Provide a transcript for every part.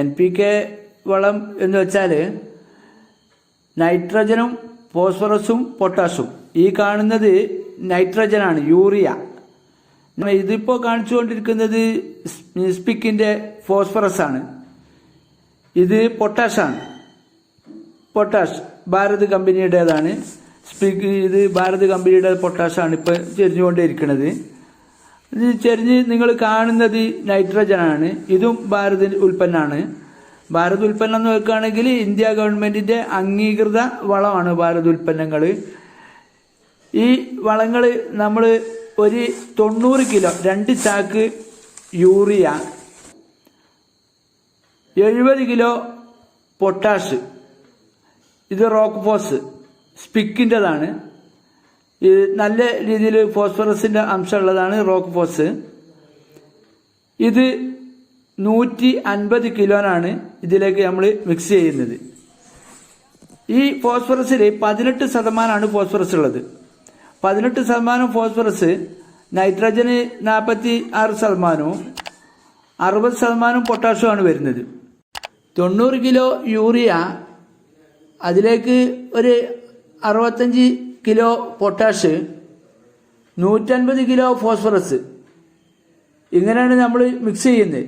N P K വളം എന്ന് വെച്ചാൽ നൈട്രജനും ഫോസ്ഫറസും പൊട്ടാഷും ഈ കാണുന്നത് നൈട്രജനാണ് യൂറിയ. ഇതിപ്പോൾ കാണിച്ചുകൊണ്ടിരിക്കുന്നത് സ്പിക്കിന്റെ ഫോസ്ഫറസ് ആണ് ഇത് പൊട്ടാഷാണ് പൊട്ടാഷ് ഭാരത് കമ്പനിയുടേതാണ്. സ്പിക്ക് ഇത് ഭാരത് കമ്പനിയുടെ പൊട്ടാഷാണ് ഇപ്പോൾ ചെരിഞ്ഞുകൊണ്ടിരിക്കുന്നത് ഇത് നിങ്ങൾ കാണുന്നത് നൈട്രജൻ ആണ്. ഇതും ഭാരത ഉൽപ്പന്നമാണ് ഭാരത് ഉൽപ്പന്നം എന്ന് വെക്കുകയാണെങ്കിൽ ഇന്ത്യ ഗവൺമെന്റിന്റെ അംഗീകൃത വളമാണ് ഭാരത് ഉൽപ്പന്നങ്ങൾ ഈ വളങ്ങൾ നമ്മൾ ഒരു തൊണ്ണൂറ് കിലോ രണ്ട് ചാക്ക് യൂറിയ എഴുപത് കിലോ പൊട്ടാഷ് ഇത് റോക്ക് ഫോസ് സ്പിക്കിന്റെതാണ് നല്ല രീതിയിൽ ഫോസ്ഫറസിന്റെ അംശമുള്ളതാണ് റോക്ക് ഫോസ്. ഇത് നൂറ്റി അൻപത് കിലോനാണ് ഇതിലേക്ക് നമ്മൾ മിക്സ് ചെയ്യുന്നത്. ഈ ഫോസ്ഫറസിൽ പതിനെട്ട് ശതമാനമാണ് ഫോസ്ഫറസ് ഉള്ളത്. പതിനെട്ട് ശതമാനം ഫോസ്ഫറസ് നൈട്രജന് നാൽപ്പത്തി ആറ് ശതമാനവും അറുപത് ശതമാനം പൊട്ടാഷ്യമാണ് വരുന്നത്. തൊണ്ണൂറ് കിലോ യൂറിയ അതിലേക്ക് ഒരു അറുപത്തഞ്ച് കിലോ പൊട്ടാഷ് നൂറ്റൻപത് കിലോ ഫോസ്ഫറസ്. ഇങ്ങനെയാണ് നമ്മൾ മിക്സ് ചെയ്യുന്നത്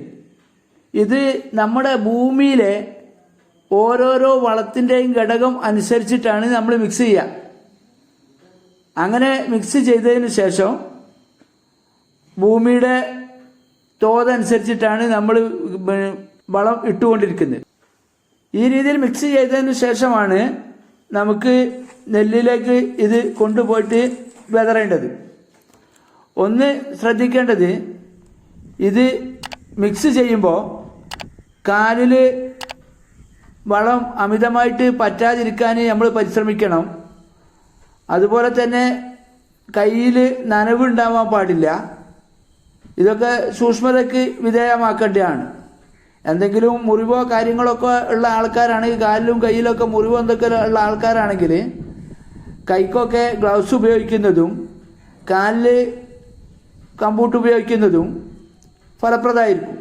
ഇത് നമ്മുടെ ഭൂമിയിലെ ഓരോരോ വളത്തിന്റെയും ഘടകം അനുസരിച്ചിട്ടാണ് നമ്മൾ മിക്സ് ചെയ്യുക അങ്ങനെ മിക്സ് ചെയ്തതിന് ശേഷം ഭൂമിയുടെ തോതനുസരിച്ചിട്ടാണ് നമ്മൾ വളം ഇട്ടുകൊണ്ടിരിക്കുന്നത്. ഈ രീതിയിൽ മിക്സ് ചെയ്തതിന് ശേഷമാണ് നമുക്ക് നെല്ലിലേക്ക് ഇത് കൊണ്ടുപോയിട്ട് വിതറേണ്ടത്. ഒന്ന് ശ്രദ്ധിക്കേണ്ടത് ഇത് മിക്സ് ചെയ്യുമ്പോൾ കാലിൽ വളം അമിതമായിട്ട് പറ്റാതിരിക്കാൻ നമ്മൾ പരിശ്രമിക്കണം. അതുപോലെ തന്നെ കയ്യിൽ നനവ് ഉണ്ടാവാൻ പാടില്ല. ഇതൊക്കെ സൂക്ഷ്മതയ്ക്ക് വിധേയമാക്കേണ്ടതാണ്. എന്തെങ്കിലും മുറിവോ കാര്യങ്ങളൊക്കെ ഉള്ള ആൾക്കാരാണെങ്കിൽ കാലിലും കയ്യിലൊക്കെ മുറിവോ എന്തൊക്കെ ഉള്ള ആൾക്കാരാണെങ്കിൽ കൈക്കൊക്കെ ഗ്ലൗസ് ഉപയോഗിക്കുന്നതും കാലിൽ കമ്പൂട്ട് ഉപയോഗിക്കുന്നതും ഫലപ്രദമായിരിക്കും.